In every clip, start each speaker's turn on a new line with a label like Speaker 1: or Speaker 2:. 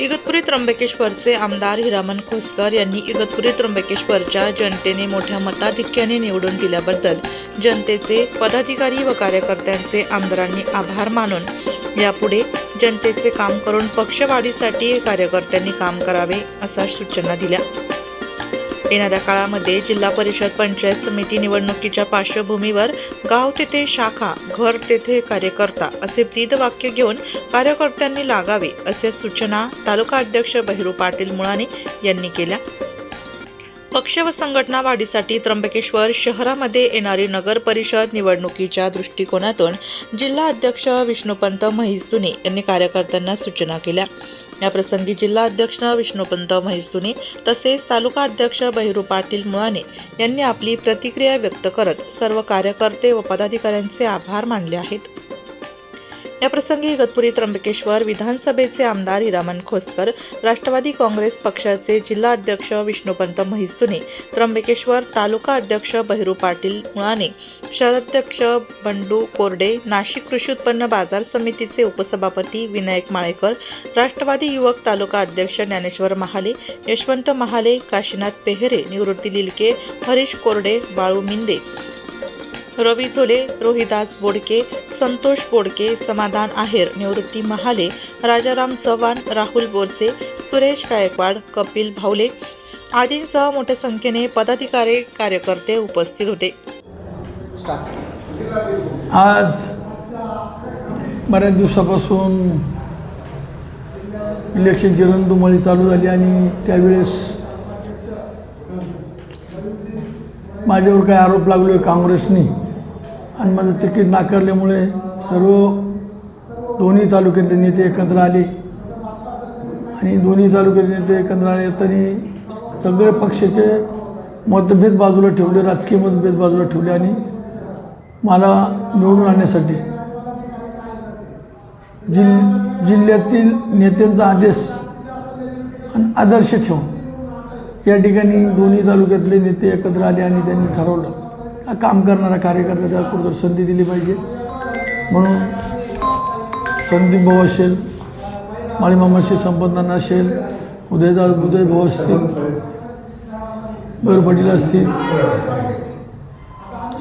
Speaker 1: इगतपुरी त्र्यंबकेश्वरचे आमदार हिरामन खोसकर यांनी इगतपुरी त्र्यंबकेश्वरच्या जनतेने मोठ्या मताधिक्याने निवडून दिल्याबद्दल जनतेचे पदाधिकारी व कार्यकर्त्यांचे आमदारांनी आभार मानून यापुढे जनतेचे काम करून पक्षवाढीसाठी कार्यकर्त्यांनी काम करावे अशा सूचना दिल्या. येणाऱ्या काळामध्ये जिल्हा परिषद पंचायत समिती निवडणुकीच्या पार्श्वभूमीवर गाव तेथे शाखा घर तेथे कार्यकर्ता असे ब्रीद वाक्य घेऊन कार्यकर्त्यांनी लागावे असे सूचना तालुका अध्यक्ष बहिरू पाटील मुळाने यांनी केल्या. पक्ष व संघटना वाढीसाठी त्र्यंबकेश्वर शहरामध्ये येणारी नगर परिषद निवडणुकीच्या दृष्टिकोनातून जिल्हा अध्यक्ष विष्णुपंत महिस्तुने यांनी कार्यकर्त्यांना सूचना केल्या. याप्रसंगी जिल्हा अध्यक्ष विष्णुपंत महिस्तुने तसेच तालुका अध्यक्ष बहिरू पाटील मुळाने यांनी आपली प्रतिक्रिया व्यक्त करत सर्व कार्यकर्ते व पदाधिकाऱ्यांचे आभार मानले आहेत. याप्रसंगी इगतपुरी त्र्यंबकेश्वर विधानसभेचे आमदार हिरामन खोसकर राष्ट्रवादी काँग्रेस पक्षाचे जिल्हा अध्यक्ष विष्णुपंत महिस्तुने त्र्यंबकेश्वर तालुका अध्यक्ष बहिरू पाटील मुळाने शहराध्यक्ष बंडू कोरडे नाशिक कृषी उत्पन्न बाजार समितीचे उपसभापती विनायक माळेकर राष्ट्रवादी युवक तालुका अध्यक्ष ज्ञानेश्वर महाले यशवंत महाले काशीनाथ पेहरे निवृत्ती लिलके हरीश कोरडे बाळू मिंदे. रवी झुले रोहिदास बोडके संतोष बोडके समाधान आहेर निवृत्ती महाले राजाराम चव्हाण राहुल बोरसे सुरेश गायकवाड कपिल भावले आदींसह मोठ्या संख्येने पदाधिकारी कार्यकर्ते उपस्थित होते.
Speaker 2: आज बऱ्याच दिवसापासून इलेक्शनची रणधुमाळी चालू झाली आणि त्यावेळेस माझ्यावर काय आरोप लागलो आहे काँग्रेसनी. आणि माझं तिकीट नाकारल्यामुळे सर्व दोन्ही तालुक्यातले नेते एकत्र आले. आणि दोन्ही तालुक्यातले नेते एकत्र आले तरी सगळे पक्षाचे मतभेद बाजूला ठेवले राजकीय मतभेद बाजूला ठेवले आणि मला निवडून आणण्यासाठी जिल जिल्ह्यातील नेत्यांचा आदेश आणि आदर्श ठेवून या ठिकाणी दोन्ही तालुक्यातले नेते एकत्र आले आणि त्यांनी ठरवलं. काम करणारा कार्यकर्ता त्याला कुठं संधी दिली पाहिजे. म्हणून संदीप भाऊ असेल माळीमामाशी संपन्नाना असेल उदयदा उदय भाऊ असतील भैर पाटील असतील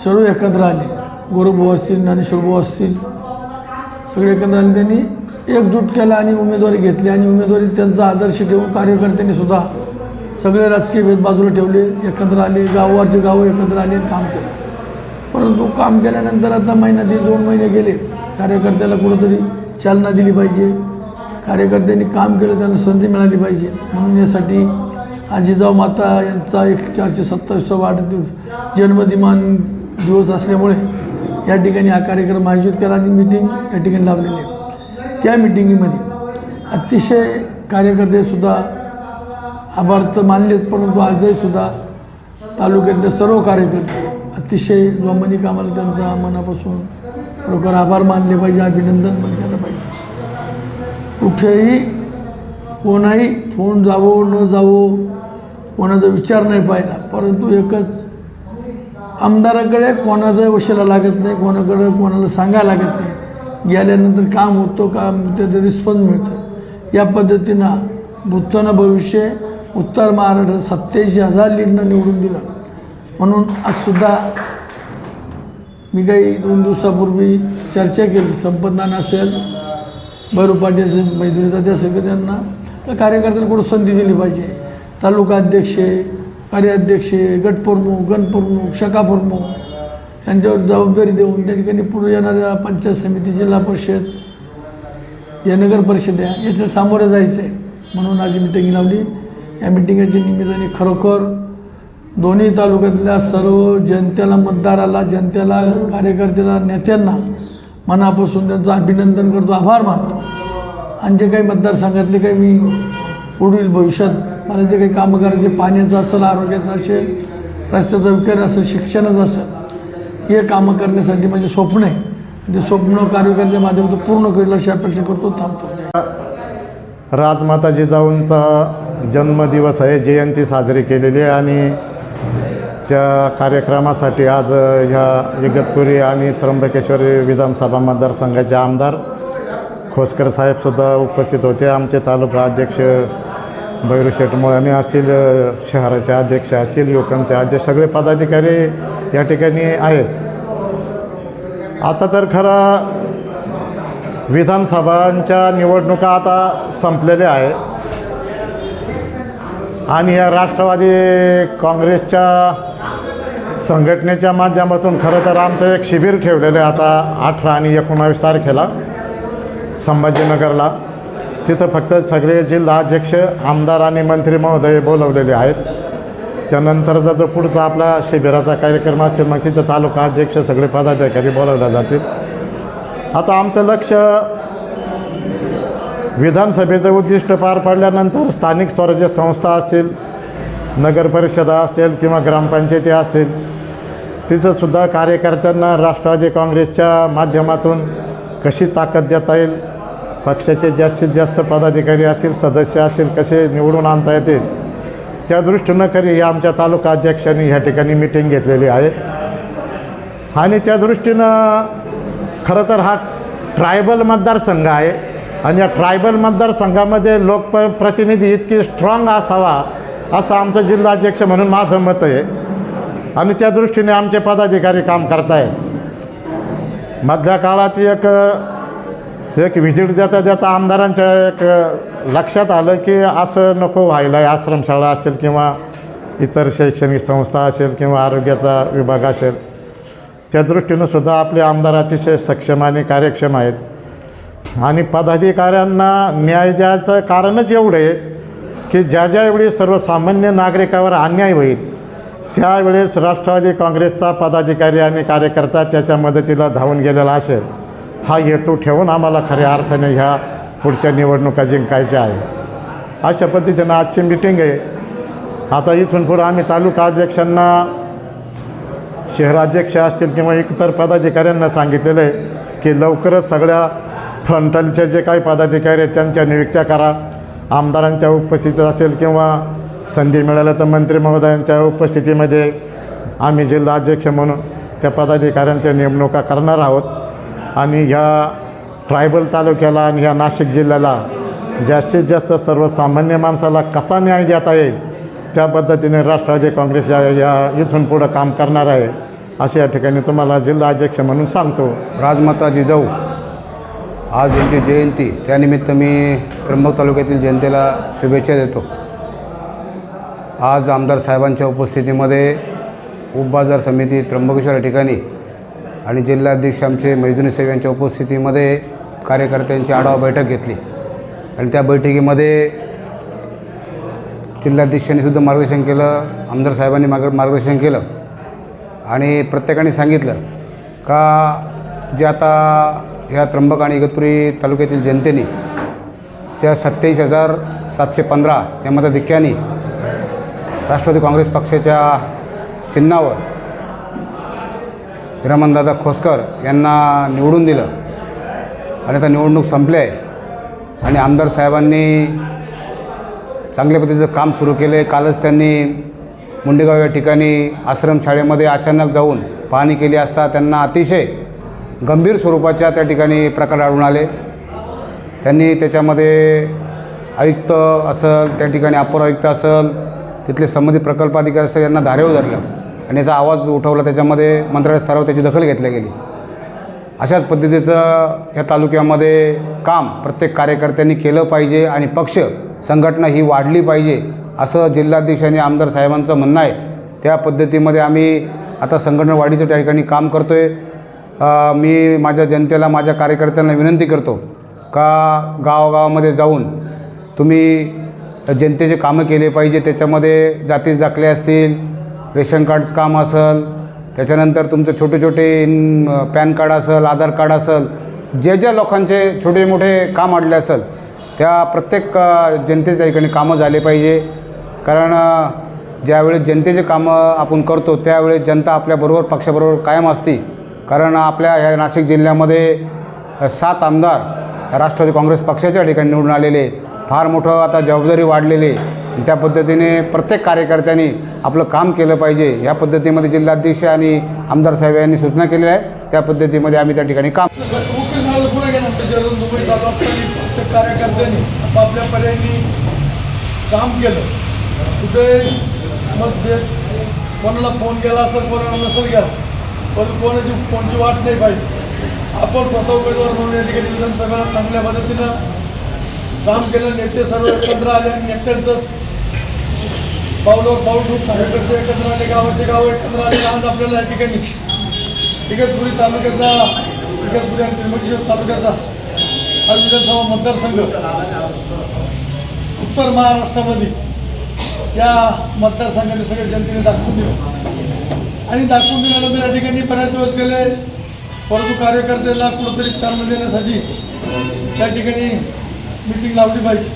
Speaker 2: सर्व एकत्र आले. गोरभाऊ असतील ज्ञानेश्वरभाऊ असतील सगळे एकत्र आले. त्यांनी एकजूट केला आणि उमेदवारी घेतली आणि उमेदवारी त्यांचा आदर्श ठेवून कार्यकर्त्यांनी सुद्धा सगळे राजकीय भेद बाजूला ठेवले एकत्र आले गावावरचे गावं एकत्र आले आणि काम केलं. परंतु काम केल्यानंतर आता महिना दीड दोन महिने गेले. कार्यकर्त्याला कुठंतरी चालना दिली पाहिजे. कार्यकर्त्यांनी काम केलं त्यांना संधी मिळाली पाहिजे. म्हणून यासाठी आजीजाऊ माता यांचा एक चारशे सत्तावीसचा वाढदिवस जन्मदिमान दिवस असल्यामुळे या ठिकाणी हा कार्यक्रम आयोजित केला आणि मिटिंग या ठिकाणी लावलेली आहे. त्या मिटिंगमध्ये अतिशय कार्यकर्तेसुद्धा आभार तर मानलेच परंतु आजही सुद्धा तालुक्यातले सर्व कार्यकर्ते अतिशय जोमानी कामाला त्यांचा मनापासून खरोखर आभार मानले पाहिजे अभिनंदन पण केलं पाहिजे. कुठेही कोणाही फोन जावो न जावो कोणाचा विचार नाही पाहिला परंतु एकच आमदाराकडे कोणाचा वशिला लागत नाही कोणाकडे कोणाला सांगायला लागत नाही. गेल्यानंतर काम होतो काम त्याचं रिस्पॉन्स मिळतो. या पद्धतीनं भूतानं भविष्य उत्तर महाराष्ट्र सत्याऐंशी हजार लीडनं निवडून दिलं. म्हणून आजसुद्धा मी काही दोन दिवसापूर्वी चर्चा केली. संपदान असेल भैरू पाटील असेल मैत्रिणी त्या त्यांना त्या कार्यकर्त्यांना कुठं संधी दिली पाहिजे? तालुका अध्यक्ष कार्याध्यक्ष गटप्रमुख गणप्रमुख शाखाप्रमुख यांच्यावर जबाबदारी देऊन त्या ठिकाणी पुढे येणाऱ्या पंचायत समिती जिल्हा परिषद या नगर परिषद या याच्या सामोरं जायचं आहे म्हणून आज मिटिंग लावली. या मिटिंगच्या निमित्ताने खरोखर दोन्ही तालुक्यातल्या सर्व जनतेला मतदाराला जनतेला कार्यकर्त्याला नेत्यांना मनापासून त्यांचं अभिनंदन करतो आभार मानतो. आणि जे काही मतदारसंघातले काही मी पुढील भविष्यात मला जे काही कामं करायचे पाण्याचं असेल आरोग्याचं असेल रस्त्याचा विकास असेल शिक्षणाचं असेल हे कामं करण्यासाठी माझे स्वप्न आहे. ते स्वप्न कार्यकर्त्या माध्यमातून पूर्ण करेल अशी अपेक्षा करतो थांबतो.
Speaker 3: राजमाता जिजाऊंचा जन्मदिवस आहे जयंती साजरी केलेली आहे आणि त्या कार्यक्रमासाठी आज ह्या इगतपुरी आणि त्र्यंबकेश्वरी विधानसभा मतदारसंघाचे आमदार खोसकर साहेबसुद्धा उपस्थित होते. आमचे तालुका अध्यक्ष भैरू शेठ मुळाने असतील शहराचे अध्यक्ष असतील युवकांचे अध्यक्ष सगळे पदाधिकारी या ठिकाणी आहेत. आता तर खरं विधानसभांच्या निवडणुका आता संपलेल्या आहे आणि या राष्ट्रवादी काँग्रेसच्या संघटनेच्या माध्यमातून खरं तर आमचं एक शिबिर ठेवलेलं आहे आता अठरा आणि एकोणावीस तारखेला संभाजीनगरला. तिथं फक्त सगळे जिल्हाध्यक्ष आमदार आणि मंत्री महोदय बोलवलेले आहेत. त्यानंतरचा जो पुढचा आपला शिबिराचा कार्यक्रम असेल मग तिथं तालुका अध्यक्ष सगळे पदाधिकारी बोलवले जातील. आता आमचं लक्ष विधानसभेचं उद्दिष्ट पार पडल्यानंतर स्थानिक स्वराज्य संस्था असतील नगरपरिषदा असतील किंवा ग्रामपंचायती असतील तिचंसुद्धा कार्यकर्त्यांना राष्ट्रवादी काँग्रेसच्या माध्यमातून कशी ताकद देता येईल पक्षाचे जास्तीत जास्त पदाधिकारी असतील सदस्य असतील कसे निवडून आणता येतील त्या दृष्टीनं खरी या आमच्या तालुका अध्यक्षांनी ह्या ठिकाणी मिटिंग घेतलेली आहे. आणि त्या दृष्टीनं खरं तर हा ट्रायबल मतदारसंघ आहे. आणि या ट्रायबल मतदारसंघामध्ये लोकप्रतिनिधी इतकी स्ट्रॉंग असावा असं आमचं जिल्हाध्यक्ष म्हणून माझं मत आहे. आणि त्या दृष्टीने आमचे पदाधिकारी काम करतायत. मधल्या काळात एक एक व्हिजिट देता देता आमदारांच्या एक लक्षात आलं की असं नको व्हायला आहे आश्रमशाळा असेल किंवा इतर शैक्षणिक संस्था असेल किंवा आरोग्याचा विभाग असेल. त्या दृष्टीनं सुद्धा आपले आमदार अतिशय सक्षम आणि कार्यक्षम आहेत. आणि पदाधिकाऱ्यांना न्याय द्यायचं कारणच एवढं आहे की ज्या ज्यावेळी सर्वसामान्य नागरिकावर अन्याय होईल त्यावेळेस राष्ट्रवादी काँग्रेसचा पदाधिकारी आणि कार्यकर्ता त्याच्या मदतीला धावून गेलेला असेल हा हेतू ठेवून आम्हाला खऱ्या अर्थाने ह्या पुढच्या निवडणुका जिंकायच्या आहे अशा पद्धतीनं आजची मिटिंग आहे. आता इथून पुढं आम्ही तालुका अध्यक्षांना शहराध्यक्ष असतील किंवा इतर पदाधिकाऱ्यांना सांगितलेलं आहे की लवकरच सगळ्या फ्रंटलचे जे काही पदाधिकारी आहेत त्यांच्या नियुक्त्या करा. आमदारांच्या उपस्थितीत असेल किंवा संधी मिळाल्या तर मंत्री महोदयांच्या उपस्थितीमध्ये आम्ही जिल्हाध्यक्ष म्हणून त्या पदाधिकाऱ्यांच्या नेमणुका करणार आहोत. आणि ह्या ट्रायबल तालुक्याला आणि ह्या नाशिक जिल्ह्याला जास्तीत जास्त सर्वसामान्य माणसाला कसा न्याय देता येईल त्या पद्धतीने राष्ट्रवादी काँग्रेस या या इथून पुढं काम करणार आहे असे या ठिकाणी तुम्हाला जिल्हा अध्यक्ष म्हणून सांगतो.
Speaker 4: राजमाता जिजाऊ आज त्यांची जयंती त्यानिमित्त मी त्र्यंबक तालुक्यातील जनतेला शुभेच्छा देतो. आज आमदार साहेबांच्या उपस्थितीमध्ये उपबाजार समिती त्र्यंबकेश्वर या ठिकाणी आणि जिल्हाध्यक्ष आमचे मैदुनी साहेब यांच्या उपस्थितीमध्ये कार्यकर्त्यांची आढावा बैठक घेतली. आणि त्या बैठकीमध्ये जिल्हाध्यक्षांनी सुद्धा मार्गदर्शन केलं आमदार साहेबांनी मार्ग मार्गदर्शन केलं. आणि प्रत्येकाने सांगितलं का जे आता ह्या त्र्यंबक आणि इगतपुरी तालुक्यातील जनतेने ज्या सत्तावीस हजार सातशे पंधरा या मताधिक्याने राष्ट्रवादी काँग्रेस पक्षाच्या चिन्हावर हिरामनदादा खोसकर यांना निवडून दिलं. आणि आता निवडणूक संपली आहे. आणि आमदार साहेबांनी चांगल्या पद्धतीचं काम सुरू केलं आहे कालच त्यांनी मुंडेगाव या ठिकाणी आश्रमशाळेमध्ये अचानक जाऊन पाहणी केली असता त्यांना अतिशय गंभीर स्वरूपाच्या त्या ठिकाणी प्रकार आढळून आले. त्यांनी त्याच्यामध्ये आयुक्त असेल त्या ठिकाणी अपर आयुक्त असेल तिथले संबंधित प्रकल्पाधिकारी असेल यांना धारेवर धरलं. आणि याचा आवाज उठवला त्याच्यामध्ये मंत्रालय स्तरावर त्याची दखल घेतली गेली. अशाच पद्धतीचं या तालुक्यामध्ये काम प्रत्येक कार्यकर्त्यांनी केलं पाहिजे आणि पक्ष संघटना ही वाढली पाहिजे असं जिल्हाध्यक्ष आणि आमदार साहेबांचं म्हणणं आहे. त्या पद्धतीमध्ये आम्ही आता संघटना वाढीचं त्या ठिकाणी काम करतो आहे मी माझ्या जनतेला माझ्या कार्यकर्त्यांना विनंती करतो का गावागावामध्ये जाऊन तुम्ही जनतेचे कामं केले पाहिजे. त्याच्यामध्ये जातीच दाखले असतील रेशन कार्डचं काम असेल त्याच्यानंतर तुमचं छोटे छोटे पॅन कार्ड असेल आधार कार्ड असेल जे ज्या लोकांचे छोटे मोठे काम अडले असेल त्या प्रत्येक जनतेच्या ठिकाणी कामं झाले पाहिजे. कारण ज्यावेळेस जनतेचे कामं आपण करतो त्यावेळेस जनता आपल्याबरोबर पक्षाबरोबर कायम असते. कारण आपल्या ह्या नाशिक जिल्ह्यामध्ये सात आमदार राष्ट्रवादी काँग्रेस पक्षाच्या ठिकाणी निवडून आलेले फार मोठं आता जबाबदारी वाढलेली. आहे त्या पद्धतीने प्रत्येक कार्यकर्त्यांनी आपलं काम केलं पाहिजे. ह्या पद्धतीमध्ये जिल्हाध्यक्ष आणि आमदार साहेब यांनी सूचना केलेल्या आहेत. त्या पद्धतीमध्ये आम्ही त्या ठिकाणी काम
Speaker 2: कार्यकर्त्यांनी पर्यायी काम केलं. कुठे मग कोणाला फोन केला असेल कोणाला नसेल केला पण कोणाची कोणची वाट नाही पाहिजे. आपण स्वतः उमेदवार म्हणून या ठिकाणी विधानसभेला चांगल्या पद्धतीनं काम केलं नेते सर्व एकत्र आले आणि नेत्यांच पावलं पाऊल खूप कार्यकर्ते एकत्र आले गावाचे गाव एकत्र आले. आज आपल्याला या ठिकाणी इगतपुरी तालुक्यातला इगतपुरी आणि त्र्यंबकेश्वर तालुक्याचा हा विधानसभा मतदारसंघ उत्तर महाराष्ट्रामध्ये या मतदारसंघाने सगळ्या जनतेने दाखवून दिलं. आणि दाखवून दिल्यानंतर या ठिकाणी बऱ्याच दिवस गेले. परंतु कार्यकर्त्याला कुठंतरी चालना देण्यासाठी त्या ठिकाणी मिटिंग लावली पाहिजे.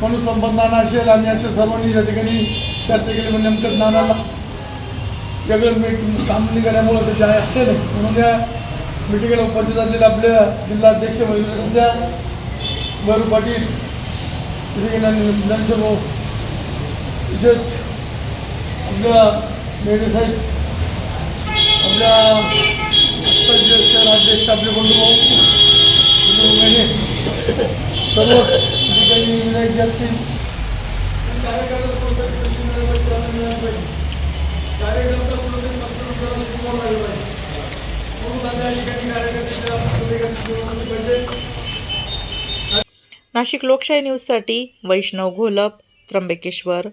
Speaker 2: म्हणून संबंध नाना असेल आणि असे सर्वांनी या ठिकाणी चर्चा केली. म्हणजे नेमकं नानाला वेगळं मीट काम निघाल्यामुळं ते जाय असते नाही. म्हणून या मिटिंगला उपस्थित असलेले म्हणजे आपल्या जिल्हाध्यक्ष सध्या गौरव पाटील ठिकाणी ज्ञानेश्वर भाऊ तसेच आपल्या मेढे आपल्या आत्ताचे आपले बंधुभाऊ भाऊ मेढे सर्व ठिकाणी विनायक असतील कार्यकर्ता कुठेतरी पक्षाला पाहिजे म्हणून आता या ठिकाणी कार्यकर्त्यांच्या पाहिजे
Speaker 1: नाशिक लोकशाही न्यूजसाठी वैष्णव घोलप त्र्यंबकेश्वर।